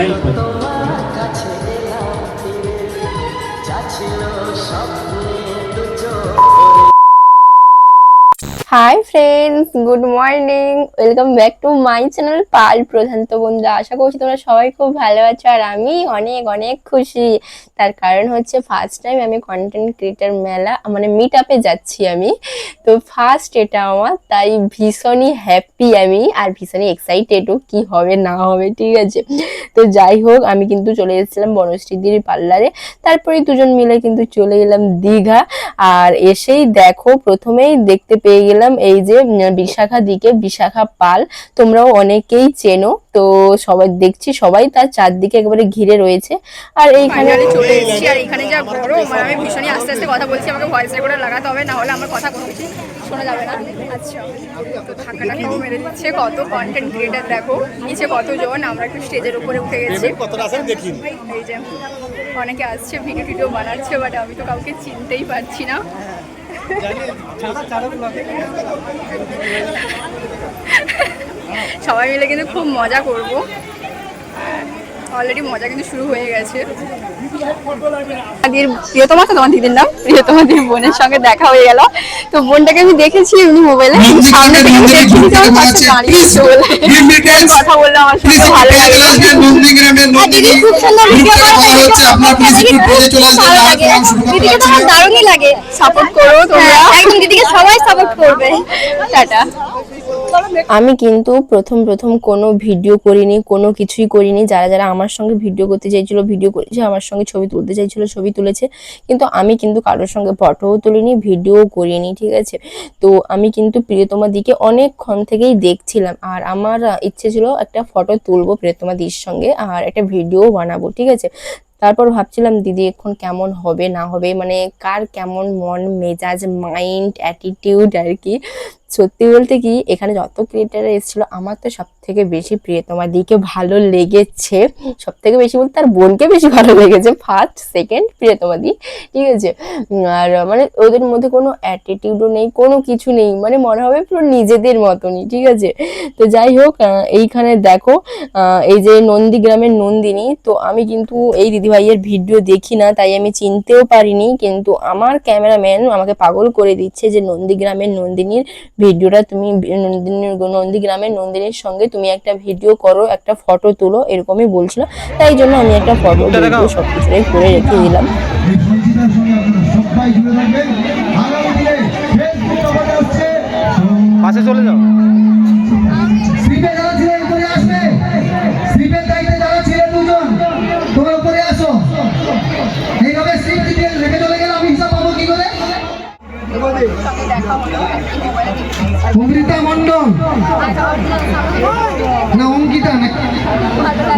Ay, pues. Hi friends good morning welcome back to my channel পাল প্রধান্ত বন্ধুরা আশা করছি তোমরা সবাই খুব ভালো আছো আর আমি অনেক অনেক খুশি। তার কারণ হচ্ছে ফার্স্ট টাইম আমি কন্টেন্ট ক্রিয়েটার মেলা মানে মিট আপে যাচ্ছি আমি। তো ফার্স্ট এটা আমার, তাই ভীষণই হ্যাপি আমি আর ভীষণই এক্সাইটেডও কি হবে, না হবে, ঠিক আছে। তো যাই হোক, আমি কিন্তু চলে এসেছিলাম বনশ্রীদির পার্লারে তারপরে দুজন মিলে কিন্তু চলে এলাম দীঘা। আর এসেই দেখো, প্রথমেই দেখতে পেয়ে গেলাম এই যে বিশাখা দিকে বিশাখা পাল তোমরাও অনেকেই চেনো তো সবাই দেখছি সবাই তার চারদিকে একবারে ঘিরে রয়েছে। আর এইখানে চলে এসেছি আর এখানে যা গরম আমি ভীষণই আস্তে আস্তে কথা বলছি আমাকে ভয়েস রেকর্ডার লাগাতে হবে না হলে আমার কথা কোনো কিছু শোনা যাবে না। আচ্ছা তো মেরে দিচ্ছে কত কন্টেন্ট ক্রিয়েটার দেখো নিচে কতজন আমরা একটু স্টেজের উপরে উঠে গেছি। এই যে অনেকে আসছে ভিডিও টিডিও বানাচ্ছে বাট আমি তো কাউকে চিনতেই পারছি না। সবাই মিলে কিন্তু খুব মজা করব। অলরেডি মজা কিন্তু শুরু হয়ে গেছে দিদির প্রিয়তমা তো তোমার দিদির নাম প্রিয়তমা দিদির বোনের সঙ্গে দেখা হয়ে গেল তো বোনটাকে আমি দেখেছি এমনি মোবাইলে সামনে কথা বলল আমার সাথে ভালো লাগল দিদি খুব সুন্দর ভিডিও ভালো লাগে দিদিকে তো আমার দারুণই লাগে সাপোর্ট করো তোমরা একদম দিদিকে সবাই সাপোর্ট করবে টাটা আমি কিন্তু প্রথম প্রথম কোনো ভিডিও করিনি, কোনো কিছুই করিনি। যারা যারা আমার সঙ্গে ভিডিও করতে চাইছিল, ভিডিও করেছে, আমার সঙ্গে ছবি তুলতে চাইছিল, ছবি তুলেছে। কিন্তু আমি কিন্তু কারোর সঙ্গে ফটোও তুলিনি ভিডিও করিনি, ঠিক আছে? তো আমি কিন্তু প্রিয়তমা দিকে অনেকক্ষণ থেকেই দেখছিলাম। আর আমার ইচ্ছে ছিল একটা ফটো তুলবো প্রিয়তমা দির সঙ্গে আর একটা ভিডিও বানাবো, ঠিক আছে? তারপর ভাবছিলাম, দিদি, এখন কেমন হবে, না হবে? মানে কার কেমন মন, মেজাজ, মাইন্ড, অ্যাটিটিউড আর কি। সত্যি বলতে কি, এখানে যত ক্রিয়েটাররা এসেছিল, আমার তো সব থেকে বেশি প্রিয়তমা দিকে ভালো লেগেছে সব থেকে বেশি বলতে তার বোনকে বেশি ভালো লেগেছে ফার্স্ট সেকেন্ড প্রিয়তমা দি ঠিক আছে? আর মানে ওদের মধ্যে কোনো অ্যাটিটিউডও নেই, কোনো কিছু নেই মানে মনে হবে পুরো নিজেদের মতনই, ঠিক আছে? তো যাই হোক এইখানে দেখো এই যে নন্দীগ্রামের নন্দিনী, তো আমি কিন্তু এই দিদিভাইয়ের ভিডিও দেখি না, তাই আমি চিনতেও পারিনি, কিন্তু আমার ক্যামেরাম্যান আমাকে পাগল করে দিচ্ছে যে নন্দীগ্রামের নন্দিনীর ভিডিওটা তুমি নন্দিনীর নন্দীগ্রামের নন্দিনীর সঙ্গে তুমি একটা ভিডিও করো একটা ফটো তুলো এরকমই বলছিল। তাই জন্য আমি একটা ফটো ভিডিও সব কিছুটাই করে রেখে দিলাম। পাশে চলে যাও। অমৃতা মন্ডল না অঙ্কিতা না।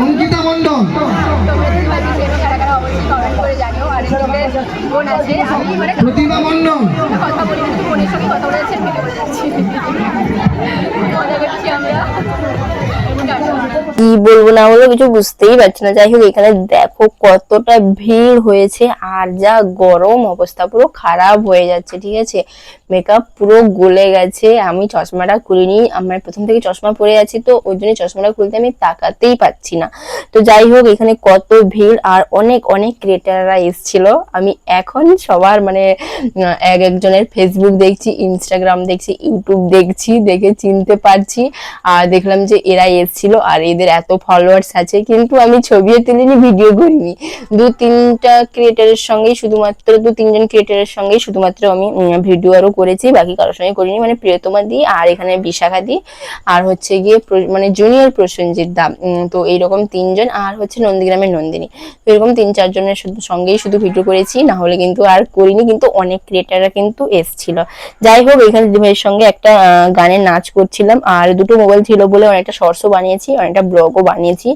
অঙ্কিতা মন্ডল প্রতিমা মন্ডল কথা বলি কথা বলে যাচ্ছি। কি বলব না বলব কিছু বুঝতেই পারছি না। যাই হোক, এখানে দেখো কতটা ভিড় হয়েছে আর যা গরম অবস্থা, পুরো খারাপ হয়ে যাচ্ছে, ঠিক আছে? মেকআপ পুরো গলে গেছে। আমি চশমাটা খুলিনি, আমার প্রথম থেকে চশমা পরে আছি, তো ওই জন্য চশমাটা খুলতে আমি তাকাতেই পাচ্ছি না। তো যাই হোক, এখানে কত ভিড় আর অনেক অনেক ক্রিয়েটাররা এসছিল। আমি এখন সবার মানে এক একজনের ফেসবুক দেখছি ইনস্টাগ্রাম দেখছি ইউটিউব দেখছি, দেখে চিনতে পারছি। আর দেখলাম যে এরা এসছিল আর এদের এত ফলোয়ার্স আছে, কিন্তু আমি ছবিও তুলিনি ভিডিও করিনি। দু তিনটা ক্রিয়েটারের সঙ্গেই শুধুমাত্র, দু তিনজন ক্রিয়েটারের সঙ্গেই শুধুমাত্র আমি ভিডিও আরও করেছি, বাকি কারোর সঙ্গে করিনি। মানে প্রিয়তমা দি আর এখানে বিশাখা দি। আর হচ্ছে গিয়ে মানে জুনিয়র প্রসেনজিৎ দা তো এইরকম তিনজন। আর হচ্ছে নন্দীগ্রামের নন্দিনী। তো এরকম তিন চারজনের সঙ্গেই শুধু ভিডিও করেছি। না হলে কিন্তু আর করিনি, কিন্তু অনেক ক্রিয়েটাররা কিন্তু এসছিল। যাই হোক, এখানে দিদিভাইয়ের সঙ্গে একটা গানের নাচ করছিলাম। আর দুটো মোবাইল ছিল বলে অনেকটা শর্টসও বানিয়েছি, অনেকটা ব্লগও বানিয়েছি।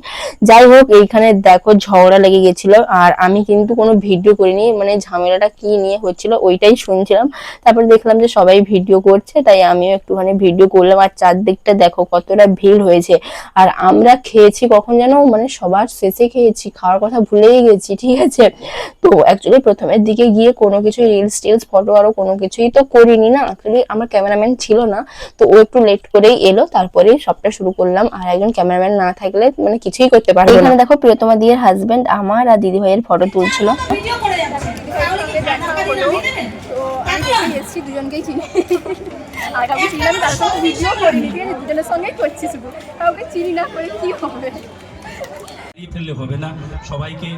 যাই হোক, এইখানে দেখো ঝগড়া লেগে গেছিল আর আমি কিন্তু কোনো ভিডিও করিনি মানে ঝামেলাটা কি নিয়ে হচ্ছিল ওইটাই শুনছিলাম। তারপর দেখলাম যে সবাই ভিডিও করছে, তাই আমিও একটুখানি ভিডিও করলাম। আর চারদিকটা দেখো কতটা ভিড় হয়েছে। আর আমরা খেয়েছি কখন যেন মানে সবার শেষে খেয়েছি, খাওয়ার কথা ভুলেই গেছি, ঠিক আছে? তো অ্যাকচুয়ালি প্রথমের দিকে গিয়ে কোনো কিছু রিলস টিলস ফটো আরও কোনো কিছুই তো করিনি না। অ্যাকচুয়ালি আমার ক্যামেরাম্যান ছিল না, তো ও একটু লেট করেই এলো, তারপরেই সবটা শুরু করলাম। আর একজন ক্যামেরাম্যান না থাকলে মানে কিছুই করতে পারব না। এখানে দেখো প্রিয়তমা দিয়ের হাজবেন্ড আমার আর দিদি ভাইয়ের ফটো তুলছিল। তো আমি দেখেই এসেছি দুজনকেই চিনি আর কাউকে চিনি না। তার সঙ্গে ভিডিও করিনি ঠিক আছে দুজনের সঙ্গেই করছি শুধু কাউকে চিনি না করে কি হবে ফেললে হবে না সবাইকে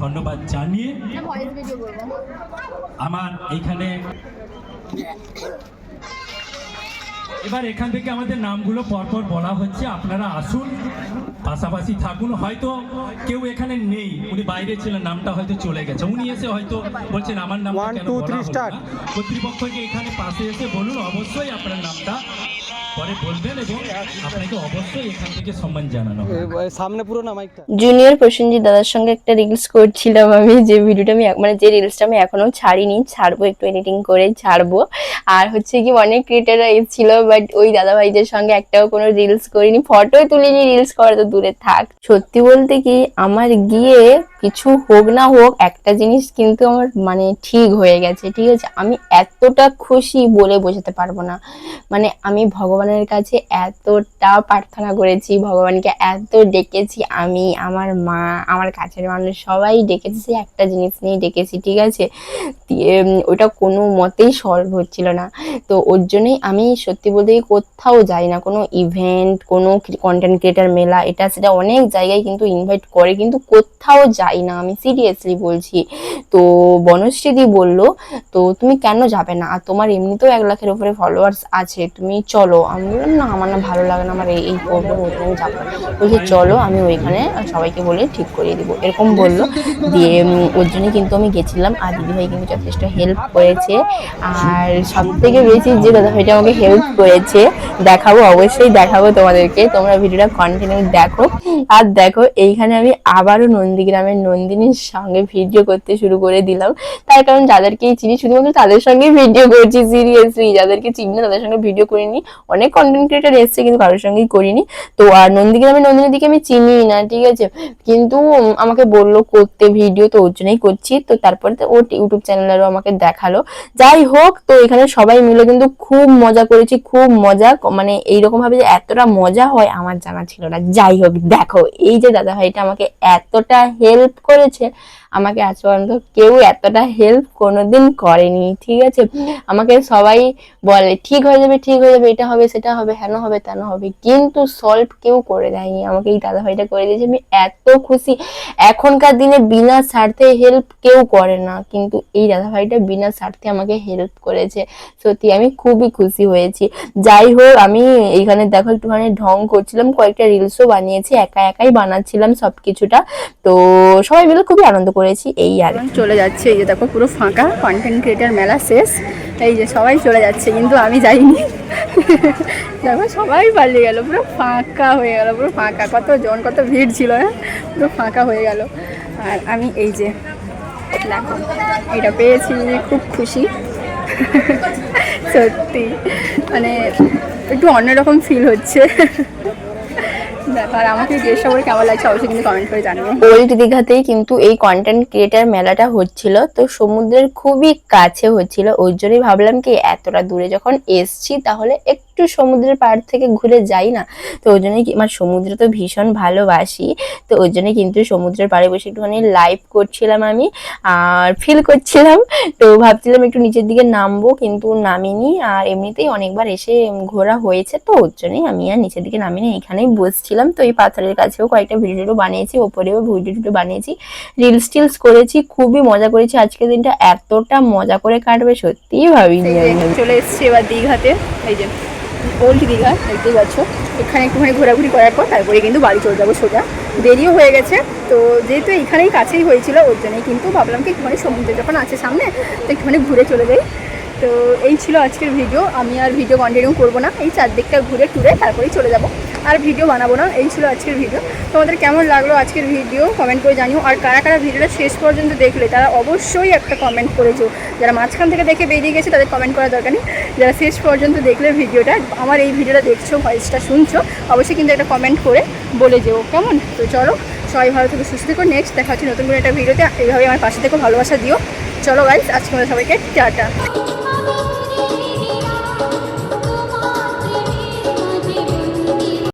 ধন্যবাদ জানিয়ে আমার এইখানে এবার এখান থেকে আমাদের নামগুলো পরপর বলা হচ্ছে আপনারা আসুন পাশাপাশি থাকুন। হয়তো কেউ এখানে নেই উনি বাইরে ছিলেন নামটা হয়তো চলে গেছে। উনি এসে হয়তো বলছেন আমার নাম কর্তৃপক্ষকে এখানে পাশে এসে বলুন অবশ্যই আপনার নামটা পরে বলবেন এবং আপনাকে অবশ্যই এখান থেকে সম্মান জানানো হবে। এ- এ সামনে পুরো না মাইকটা। জুনিয়র প্রসেনজিৎ দাদার সঙ্গে একটা রিলস করছিলাম আমি যে ভিডিওটা আমি মানে যে রিলসটা আমি এখনও ছাড়িনি ছাড়বো একটু এডিটিং করে ছাড়বো। আর হচ্ছে কি অনেক ক্রিয়েটাররা এসেছিল বাট ওই দাদা ভাইদের সঙ্গে একটাও কোনো রিলস করিনি। ফটোই তুলিনি রিলস করা তো দূরে থাক। সত্যি বলতে কি আমার গিয়ে কিছু হোক না হোক, একটা জিনিস কিন্তু আমার মানে ঠিক হয়ে গেছে, ঠিক আছে? আমি এতটা খুশি বলে বোঝাতে পারব না। মানে আমি ভগবানের কাছে এতটা প্রার্থনা করেছি, ভগবানকে এত ডেকেছি, আমি, আমার মা, আমার কাছের মানুষ সবাই ডেকেছি একটা জিনিস নিয়ে ডেকেছি, ঠিক আছে? ওটা কোনো মতেই সলভ হচ্ছিল না। তো ওর জন্যই আমি সত্যি বলতে কোথাও যাই না, কোনো ইভেন্ট কোনো কন্টেন্ট ক্রিয়েটার মেলা, এটা সেটা অনেক জায়গায় কিন্তু ইনভাইট করে, কিন্তু কোথাও যাই না? আমি সিরিয়াসলি বলছি। তো বনশ্রীদি বলল, তো তুমি কেন যাবে না? আর তোমার এমনিতেও এক লাখের উপরে ফলোয়ার্স আছে। তুমি চলো। আমি বললাম, না, আমার না ভালো লাগে না। আমার এই এই প্রবলেম ওই জন্য যাব বলছে, চলো, আমি ওইখানে সবাইকে বলে ঠিক করিয়ে দিব। এরকম বলল। দিয়ে ওর জন্য কিন্তু আমি গেছিলাম। আর দিদিভাই কিন্তু যথেষ্ট হেল্প করেছে। আর সব থেকে বেশি যে দাদাভাইটা আমাকে হেল্প করেছে, দেখাবো, অবশ্যই দেখাবো তোমাদেরকে। তোমরা ভিডিওটা কন্টিনিউ দেখো। আর দেখো, এইখানে আমি আবারও নন্দীগ্রামের নন্দিনীর সঙ্গে ভিডিও করতে শুরু করে দিলাম। তার কারণ যাদেরকেই চিনি শুধুমাত্র তাদের সঙ্গে ভিডিও করছি সিরিয়াসলি যাদেরকে চিনি না তাদের সঙ্গে ভিডিও করিনি। অনেক কন্টেন্ট ক্রিয়েটার এসছে কিন্তু কারোর সঙ্গেই করিনি। তো আর নন্দীগ্রামের নন্দিনীর দিকে আমি চিনি না, ঠিক আছে? কিন্তু আমাকে বলল করতে ভিডিও তো ওর জন্যই করছি। তো তারপরে তো ওর ইউটিউব চ্যানেলেরও আমাকে দেখাল। যাই হোক, তো এখানে সবাই মিলে কিন্তু খুব মজা করেছি, খুব মজা। মানে এইরকম ভাবে যে এতটা মজা হয় আমার জানা ছিল না। যাই হোক, দেখো, এই যে দাদা ভাইটা আমাকে এতটা হেল্প করেছে, আমাকে আজ পর্যন্ত কেউ এতটা হেল্প কোনোদিন করেনি, ঠিক আছে? আমাকে সবাই বলে, ঠিক হয়ে যাবে, ঠিক হয়ে যাবে, এটা হবে, সেটা হবে, হেন হবে, তেন হবে। কিন্তু সলভ কেউ করে দেয়নি, আমাকে এই দাদা ভাইটা করে দিয়েছে। আমি এত খুশি। এখনকার দিনে বিনা স্বার্থে হেল্প কেউ করে না, কিন্তু এই দাদা ভাইটা বিনা স্বার্থে আমাকে হেল্প করেছে। সত্যি, আমি খুবই খুশি হয়েছি। যাই হোক, আমি এইখানে দেখো, একটুখানি ঢং করছিলাম, কয়েকটা রিলসও বানিয়েছি, একা একাই বানাচ্ছিলাম সব কিছুটা তো সবাই মিলে খুবই আনন্দ করেছি এই আর চলে যাচ্ছে এই যে দেখো পুরো ফাঁকা কন্টেন্ট ক্রিয়েটার মেলা শেষ। এই যে সবাই চলে যাচ্ছে, কিন্তু আমি যাইনি। দেখো সবাই পালিয়ে গেল, পুরো ফাঁকা হয়ে গেল, পুরো ফাঁকা। কত জন, কত ভিড় ছিল হ্যাঁ? পুরো ফাঁকা হয়ে গেল। আর আমি এই যে, দেখো, এটা পেয়েছি, খুব খুশি। সত্যি মানে একটু অন্যরকম ফিল হচ্ছে। দেখো আমাকে করে কেমন লাগছে অবশ্যই কিন্তু কমেন্ট করে জানাব ওল্ড দীঘাতেই কিন্তু এই কন্টেন্ট ক্রিয়েটার মেলাটা হচ্ছিল, তো সমুদ্রের খুবই কাছে হচ্ছিল। ওই জন্যই ভাবলাম কি, এতটা দূরে যখন এসছি, তাহলে একটু সমুদ্রের পাড় থেকে ঘুরে যাই না? তো ওই জন্যই আমার সমুদ্র তো ভীষণ ভালোবাসি, তো ওই জন্যই কিন্তু সমুদ্রের পাড়ে বসে একটুখানি লাইভ করছিলাম আমি, আর ফিল করছিলাম। তো ভাবছিলাম একটু নিচের দিকে নামবো, কিন্তু নামিনি, আর এমনিতেই অনেকবার এসে ঘোরা হয়েছে, তো ওর জন্যই আমি আর নিচের দিকে নামিনি, এখানেই বসছিলাম। তো এই পাথরের কাছেও কয়েকটা ভিডিও বানিয়েছি ওপরেও ভিডিও বানিয়েছি। রিলস টিলস করেছি খুবই মজা করেছি। আজকের দিনটা এতটা মজা করে কাটবে সত্যিই ভাবিনি চলে এসেছি এবার দীঘাতে। এই যে ওল্ড দীঘা দেখতেই পাচ্ছ। এখানে একটুখানি ঘোরাঘুরি করার পর তারপরে কিন্তু বাড়ি চলে যাব সোজা। দেরিও হয়ে গেছে তো যেহেতু এইখানেই কাছেই হয়েছিল ওর জন্যই কিন্তু ভাবলাম কি একটুখানি সমুদ্র যখন আছে সামনে তো একটুখানি ঘুরে চলে যাই। তো এই ছিল আজকের ভিডিও আমি আর ভিডিও কন্টিনিউ করব না। এই চারদিকটা ঘুরে টুরে তারপরেই চলে যাব। আর ভিডিও বানাবো না, এই ছিল আজকের ভিডিও তোমাদের কেমন লাগল আজকের ভিডিও কমেন্ট করে জানিও। আর কারা কারা ভিডিওটা শেষ পর্যন্ত দেখলে, তারা অবশ্যই একটা কমেন্ট করেছ। যারা মাঝখান থেকে দেখে বেরিয়ে গেছে, তাদের কমেন্ট করার দরকার নেই। যারা শেষ পর্যন্ত দেখলে ভিডিওটা, আমার এই ভিডিওটা দেখছ ভয়েসটা শুনছো, অবশ্যই কিন্তু একটা কমেন্ট করে বলে যেও, কেমন? তো চলো, সবাই ভালো থেকে, সুস্থ থেকো। নেক্সট দেখা হচ্ছে নতুন করে একটা ভিডিওতে এইভাবে আমার পাশে থেকে, ভালোবাসা দিও। চলো গাইজ আজকে আমরা সবাইকে টাটা।